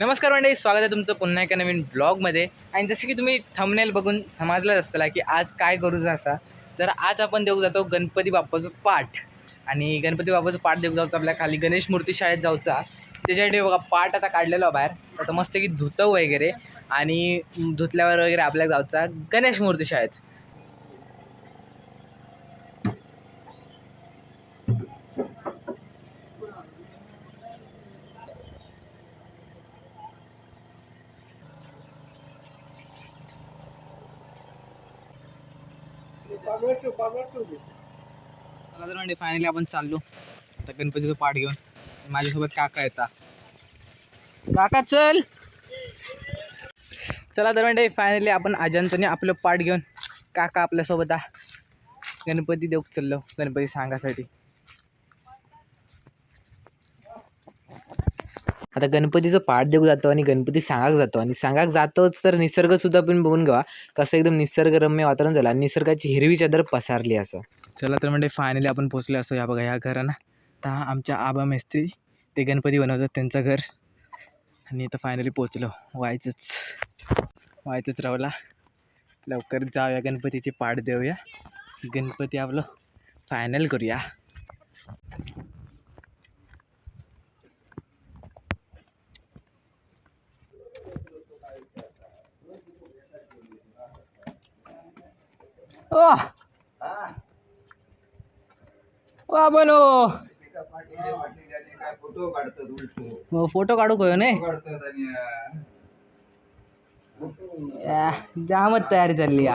नमस्कार मंडळी स्वागत आहे तुमचं पुन्हा एका नवीन ब्लॉगमध्ये. आणि जसं की तुम्ही थंबनेल बघून समजलंच असताला की आज काय करू असा तर आज आपण देऊ जातो गणपती बाप्पाचं पाठ. आणि गणपती बाप्पाचं पाठ देऊ जाऊचं आपल्या खाली गणेश मूर्ती शाळेत जाऊचा. त्याच्यासाठी बघा पाठ आता काढलेलो बाहेर. आता मस्त की धुतं वगैरे आणि धुतल्यावर वगैरे आपल्या जाऊचा गणेश मूर्ती शाळेत. चला तर म्हणजे फायनली आपण चाललो. आता गणपतीचं पाठ घेऊन. माझ्यासोबत काका येतात काका चल. चला तर म्हणजे फायनली आपण अजंतने आपलं पाठ घेऊन. काका आपल्यासोबत गणपती देऊ चाललो. गणपती सांगासाठी. आता गणपतीचं पाठ देऊ जातो आणि गणपती सांगाक जातो. आणि सांगाक जातोच तर निसर्गसुद्धा पण बघून घ्या कसं एकदम निसर्गरम्य वातावरण झालं आणि निसर्गाची हिरवी चादर पसारली असं. चला तर म्हणजे फायनली आपण पोचलो असतो या बघा ह्या घरांना. तर आमच्या आबा मेस्त्री ते गणपती बनवतात त्यांचं घर. आणि आता फायनली पोचलो व्हायचंच. व्हायचंच राहूला. लवकर जाऊया गणपतीची पाठ देऊया. गणपती आपलं फायनल करूया. ओ वा बनो फोटो मग फोटो काढू कयो ने? काढतात आणि या, जामच तयारी चालली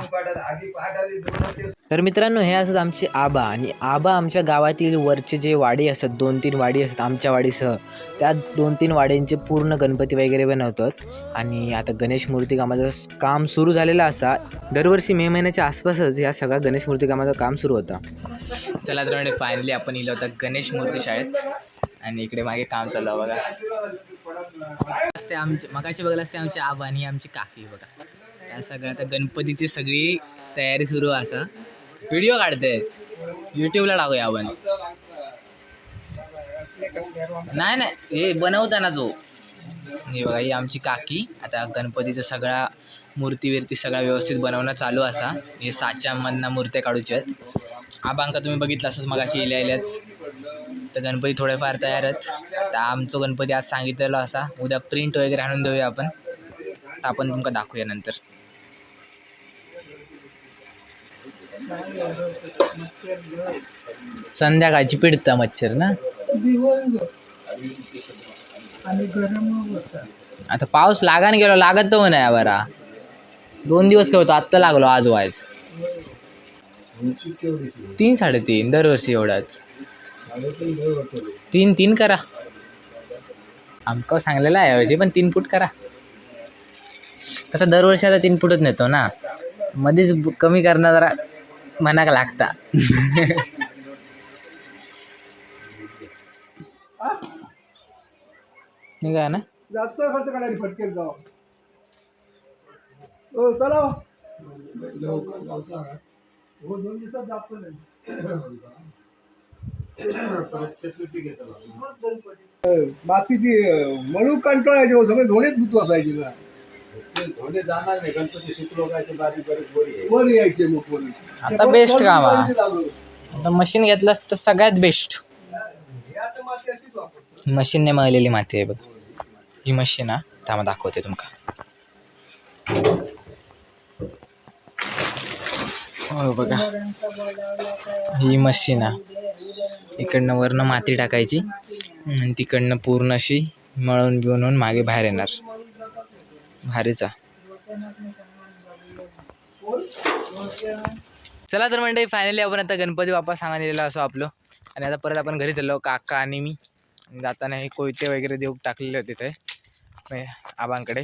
तर मित्रांनो हे असतात आमचे आबा आणि आबा आमच्या गावातील वरचे जे वाडी असतात दोन तीन वाडी असतात आमच्या वाडीसह त्या दोन तीन वाड्यांचे पूर्ण गणपती वगैरे बनवतात. आणि आता गणेश मूर्ती कामाचं काम सुरू झालेलं असा दरवर्षी मे महिन्याच्या आसपासच या सगळ्या गणेश मूर्ती कामाचं काम सुरू होतं. चला तर म्हणजे फायनली आपण इलो होता गणेश मूर्ती शाळेत. आणि इकडे मागे काम चालू आहे बघा. असते आमचे मगाशी बघायला असते आमचे आबा आणि आमची काकी बघा. या सगळ्या आता गणपतीची सगळी तयारी सुरू असं. असा व्हिडिओ काढते यूट्यूबला टाकूया आपण. नाही नाही हे बनवताना जो. हे बघा ही आमची काकी. आता गणपतीचा सगळा मूर्ती बिर्ती सगळा व्यवस्थित बनवणं चालू असा. हे साच्यामधनं मूर्त्या काढूचे आहेत. आबांका तुम्ही बघितलं असंच मगाशी येल्या येल्याच तर गणपती थोडेफार तयारच तर आमचं गणपती आज सांगितलेलो असा. उद्या प्रिंट वगैरे आणून देऊया आपण. तर आपण तुमका दाखवूया नंतर. संध्याकाळची पिडता मच्छर ना? आता पाऊस लागान गेलो लागत तो नाही बरा दोन दिवस काय होतो आत्ता लागलो आज व्हायच. तीन साडेतीन दरवर्षी एवढाच. तीन तीन करा. आमका सांगलेलं आहे यावर्षी पण तीन फूट करा. कसं दरवर्षी आता तीन फूटच नेतो ना. मध्येच कमी करणं जरा मनाक लागता. निघा ना. जास्त खर्च करायला फटकेल गाव हो चला. हो दोन दिवसात जास्त नाही बाकीची मळू कंटाळायचे हो सगळे धोणेच गुतू असायचे ना. धोंडे जाणार नाही गणपती सुकलो काय ते बारीक बारीक बोरी आहे वर यायचे मग पोरी आता best काम आहे. आता मशीन घेतलंस तर सगळ्यात बेस्ट मशीनने मळलेली माती आहे बघ. ही मशीन हा त्यामध्ये दाखवते तुमका. हो बघा. ही मशीन आहे. इकडनं वरनं माती टाकायची. आणि तिकडनं पूर्ण अशी मळून बिळून मागे बाहेर येणार. भारीचा चला तर म्हणजे फायनली आपण आता गणपती बाप्पा सांगा दिलेला असो आपलं. आणि आता परत आपण घरी चाललो. काका आणि मी. जाताना हे कोयते वगैरे देऊ टाकलेले होते ते. आबांकडे.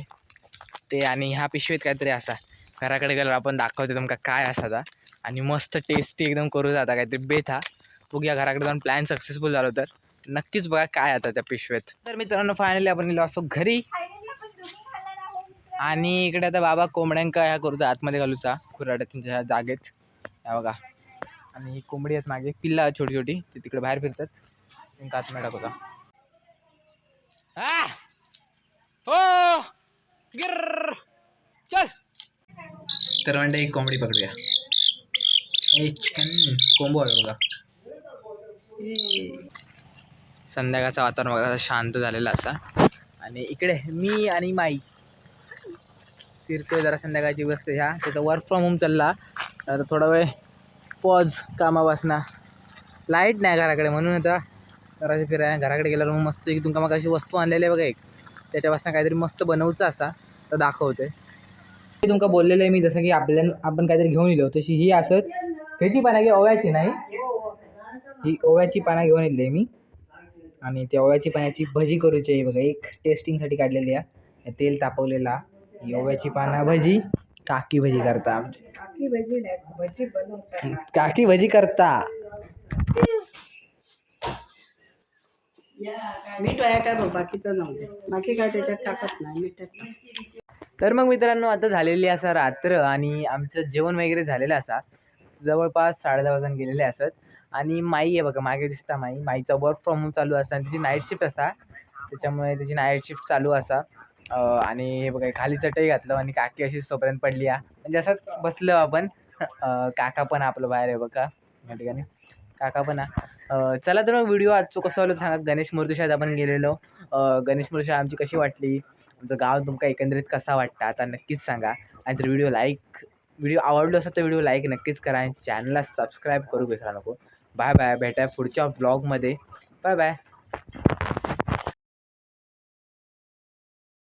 ते आणि ह्या पिशवीत काहीतरी असा. घराकडे गेल्यावर आपण दाखवतो तुमका काय असा ता आणि मस्त टेस्टी एकदम करू जाता काहीतरी बेथा बघूया घराकडे जाऊन प्लॅन सक्सेसफुल झालो तर. नक्कीच बघा काय आता त्या पिशवेत तर मित्रांनो फायनली आपण गेलो असो घरी. आणि इकडे आता बाबा कोंबड्यांका ह्या करूचा आतमध्ये घालूचा खुराड्याच्या ह्या जागेत. ह्या बघा. आणि ही कोंबडी आहेत मागे पिल्ला छोटी छोटी ते तिकडे बाहेर फिरतात. त्यांना आतमध्ये टाकूचा हा हो! गिर चल! तर म्हणजे एक कोंबडी पकडूया. ए चिकन कोंबो आहे बघा. संध्याकाळचं वातावरण बघा शांत झालेलं असा. आणि इकडे मी आणि माई. फिरतोय जरा संध्याकाळची वस्तू ह्या त्याचा वर्क फ्रॉम होम चालला. आता थोडा वेळ पॉज कामापासून. लाइट नाही घराकडे म्हणून आता. जराशी फिराय घराकडे गेल्यावर मग मस्त की तुमका मग अशी वस्तू आणलेली आहे बघा एक. त्याच्यापासून काहीतरी मस्त बनवचं असा. तर दाखवते ते तुमका बोललेलं आहे मी जसं की आपल्या आपण काहीतरी घेऊन येलो तशी ही असत. ह्याची पाना की ओव्याची नाही. ही ओव्याची पाना घेऊन येली मी. आणि त्या ओव्याची पाण्याची भजी करूची आहे. बघा एक टेस्टिंगसाठी काढलेली आहे. तेल तापवलेला ही ओव्याची पाना भजी काकी भजी करता आमची. काकी भजी काकी भजी करता. मीठ काय बघ बाकीचं बाकी काय त्याच्यात टाकत नाही मीठ टाकत तर मग मित्रांनो आता झालेली असा रात्र आणि आमचं जेवण वगैरे झालेलं असा. जवळपास साडेदहा वाजून गेलेले असत. आणि माई आहे बघा मागे दिसता माई. माईचा वर्क फ्रॉम होम चालू असा. आणि तिची नाईट शिफ्ट असा. त्याच्यामुळे त्याची नाईट शिफ्ट चालू असा. आणि हे बघा खाली चटई घातलं आणि काकी अशी सोपर्यंत पडली आहे म्हणजे असंच बसलो आपण. काका पण आपलं बाहेर आहे बघा. या ठिकाणी. काका पण हा चला तर मग व्हिडिओ आजचं कसं आलो सांगा. गणेश मूर्तीशाळेत आपण गेलेलो. गणेश मूर्ती शाळा आमची कशी वाटली? आमचं गाव तुमका एकंदरीत कसा वाटता? आता नक्कीच सांगा. आणि तर व्हिडिओ लाईक व्हिडिओ आवडलो असेल तर व्हिडिओ लाईक नक्कीच करा आणि चॅनलला सबस्क्राईब करू विसरा नको. बाय बाय भेटाय पुढच्या ब्लॉगमध्ये बाय बाय